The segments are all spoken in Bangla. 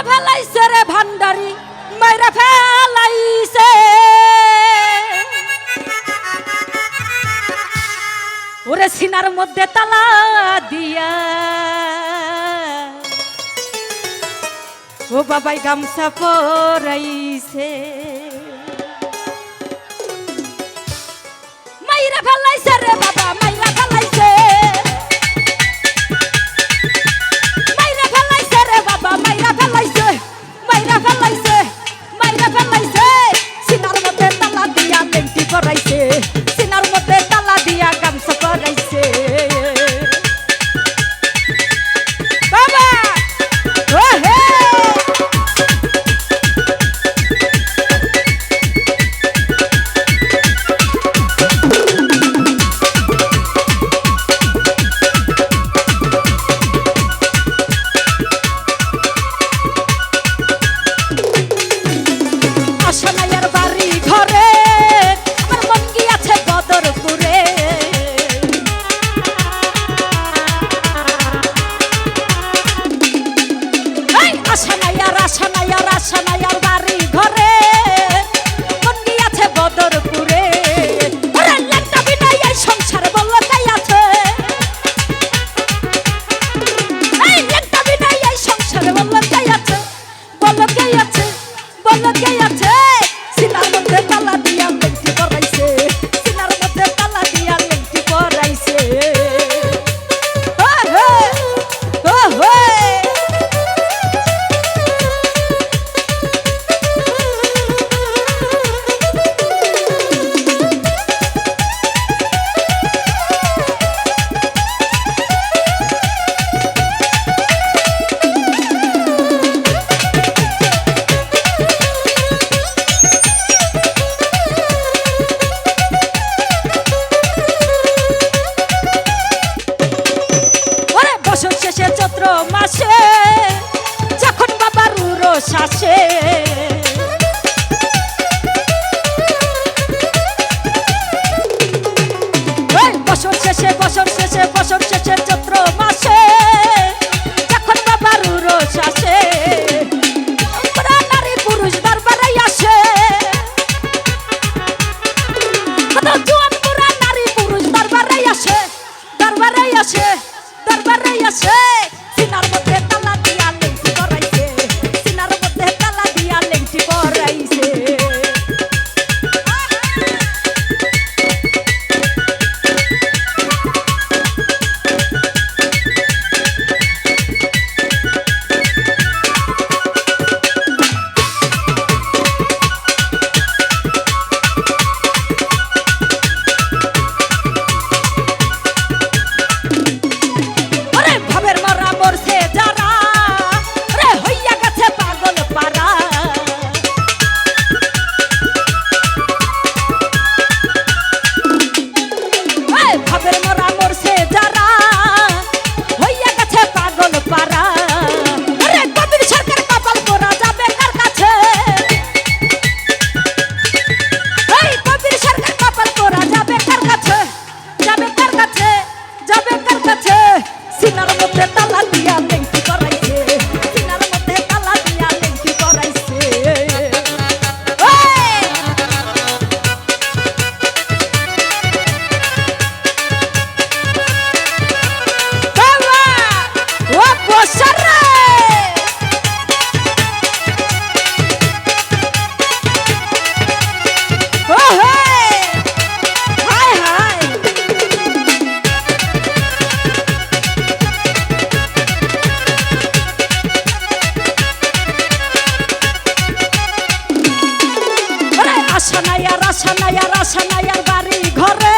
মাইরা ফেলাইছে রে ভান্ডারি, মাইরা ফেলাইছে। ওরে সিনার মধ্যে তালা দিয়া। ও বাবাই গামছা পরাইছে। মাইরা ফেলাইছে রে বাবা, মাইরা ফেলাইছে। ফেলাইছে মাইরা ফেলাইছে। সিনার মধ্যে তালা দিয়া লেংটি করাইছে আশা নাই আর আশা নাই আর আশা নাই বাড়ি ঘরে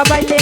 ও বাবা